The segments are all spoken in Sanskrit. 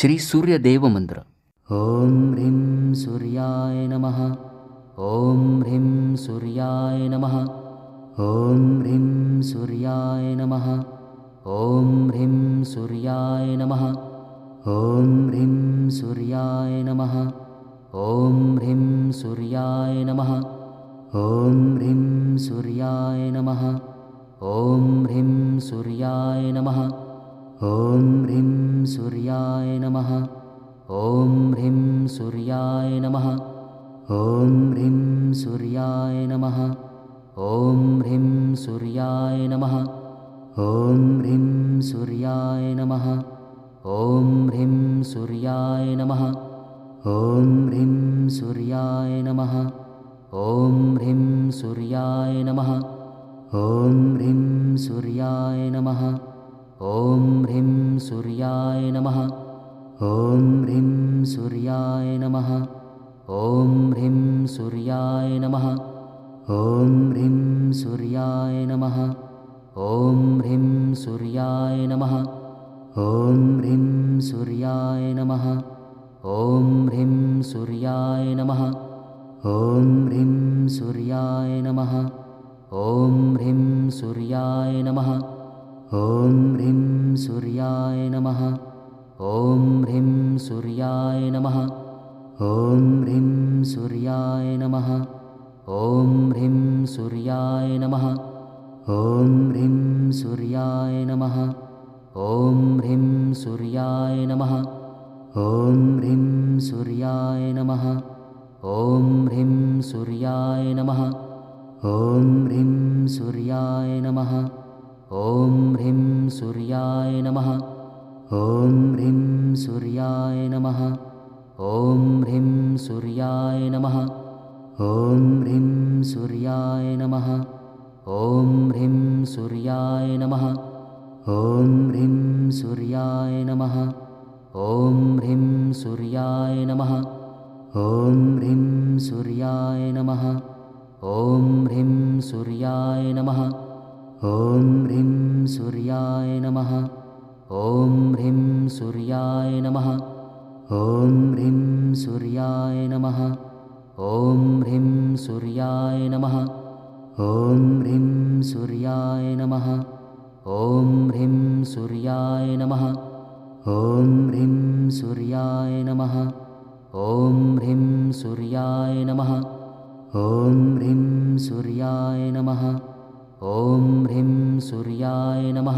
श्री सूर्यदेव मंत्र ॐ ह्रीं सूर्याय नमः। ॐ ह्रीं सूर्याय नमः। ॐ ह्रीं सूर्याय नमः। ॐ ह्रीं सूर्याय नमः। ॐ ह्रीं सूर्याय नमः। ॐ ह्रीं सूर्याय नमः। ॐ ह्रीं सूर्याय नमः। ॐ ह्रीं सूर्याय नमः ॐ ह्रीं सूर्याय नमः। ॐ ह्रीं सूर्याय नमः। ॐ ह्रीं सूर्याय नमः। ॐ ह्रीं सूर्याय नमः। ॐ ह्रीं सूर्याय नमः। ॐ ह्रीं सूर्याय नमः। ॐ ह्रीं सूर्याय नमः। ॐ ह्रीं सूर्याय नमः। ॐ ह्रीं सूर्याय नमः ॐ ह्रीं सूर्याय नमः। ॐ ह्रीं सूर्याय नमः। ॐ ह्रीं सूर्याय नमः। ॐ ह्रीं सूर्याय नमः। ॐ ह्रीं सूर्याय नमः। ॐ ह्रीं सूर्याय नमः। ॐ ह्रीं सूर्याय नमः। ॐ ह्रीं सूर्याय नमः। ॐ ह्रीं सूर्याय नमः ॐ ह्रीं सूर्याय नमः। ॐ ह्रीं सूर्याय नमः। ॐ ह्रीं सूर्याय नमः। ॐ ह्रीं सूर्याय नमः। ॐ ह्रीं सूर्याय नमः। ॐ ह्रीं सूर्याय नमः। ॐ ह्रीं सूर्याय नमः। ॐ ह्रीं सूर्याय नमः। ॐ ह्रीं सूर्याय नमः ॐ ह्रीं सूर्याय नमः। ॐ ह्रीं सूर्याय नमः। ॐ ह्रीं सूर्याय नमः। ॐ ह्रीं सूर्याय नमः। ॐ ह्रीं सूर्याय नमः। ॐ ह्रीं सूर्याय नमः। ॐ ह्रीं सूर्याय नमः। ॐ ह्रीं सूर्याय नमः। ॐ ह्रीं सूर्याय नमः ॐ ह्रीं सूर्याय नमः। ॐ ह्रीं सूर्याय नमः। ॐ ह्रीं सूर्याय नमः। ॐ ह्रीं सूर्याय नमः। ॐ ह्रीं सूर्याय नमः। ॐ ह्रीं सूर्याय नमः। ॐ ह्रीं सूर्याय नमः। ॐ ह्रीं सूर्याय नमः। ॐ ह्रीं सूर्याय नमः ॐ ह्रीं सूर्याय नमः।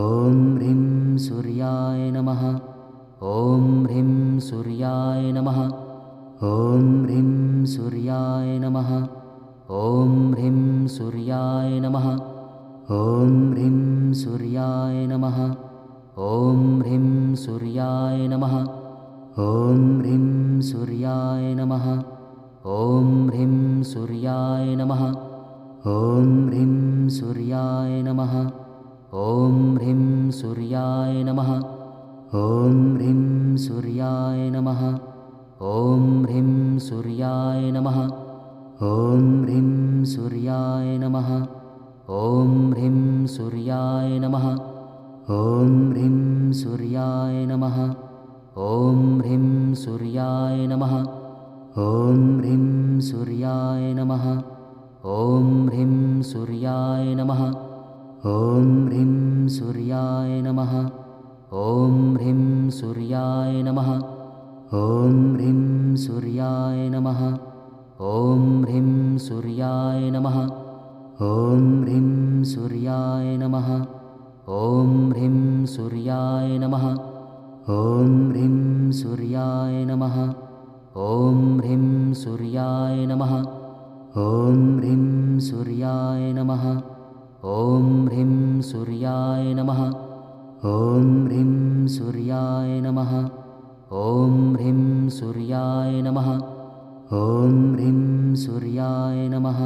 ॐ ह्रीं सूर्याय नमः। ॐ ह्रीं सूर्याय नमः। ॐ ह्रीं सूर्याय नमः। ॐ ह्रीं सूर्याय नमः। ॐ ह्रीं सूर्याय नमः। ॐ ह्रीं सूर्याय नमः। ॐ ह्रीं सूर्याय नमः। ॐ ह्रीं सूर्याय नमः ॐ ह्रीं सूर्याय नमः। ॐ ह्रीं सूर्याय नमः। ॐ ह्रीं सूर्याय नमः। ॐ ह्रीं सूर्याय नमः। ॐ ह्रीं सूर्याय नमः। ॐ ह्रीं सूर्याय नमः। ॐ ह्रीं सूर्याय नमः। ॐ ह्रीं सूर्याय नमः। ॐ ह्रीं सूर्याय ॐ ह्रीं सूर्याय नमः। ॐ ह्रीं सूर्याय नमः। ॐ ह्रीं सूर्याय नमः। ॐ ह्रीं सूर्याय नमः। ॐ ह्रीं सूर्याय नमः। ॐ ह्रीं सूर्याय नमः। ॐ ह्रीं सूर्याय नमः। ॐ ह्रीं सूर्याय नमः। ॐ ह्रीं सूर्याय नमः ॐ ह्रीं सूर्याय नमः। ॐ ह्रीं सूर्याय नमः। ॐ ह्रीं सूर्याय नमः। ॐ ह्रीं सूर्याय नमः।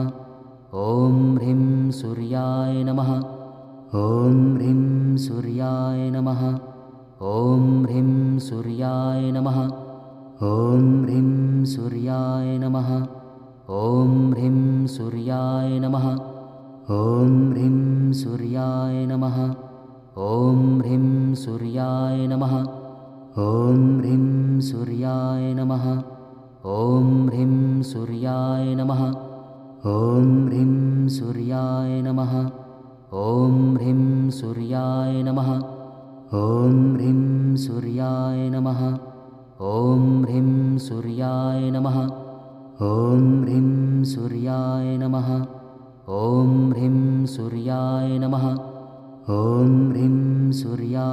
ॐ ह्रीं सूर्याय नमः। ॐ ह्रीं सूर्याय नमः। ॐ ह्रीं सूर्याय नमः। ॐ ह्रीं सूर्याय नमः। ॐ ह्रीं सूर्याय नमः ॐ ह्रीं सूर्याय नमः। ॐ ह्रीं सूर्याय नमः। ॐ ह्रीं सूर्याय नमः। ॐ ह्रीं सूर्याय नमः। ॐ ह्रीं सूर्याय नमः। ॐ ह्रीं सूर्याय नमः। ॐ ह्रीं सूर्याय नमः। ॐ ह्रीं सूर्याय नमः। ॐ ह्रीं सूर्याय नमः ॐ ह्रीं सूर्याय नमः। ॐ ह्रीं सूर्या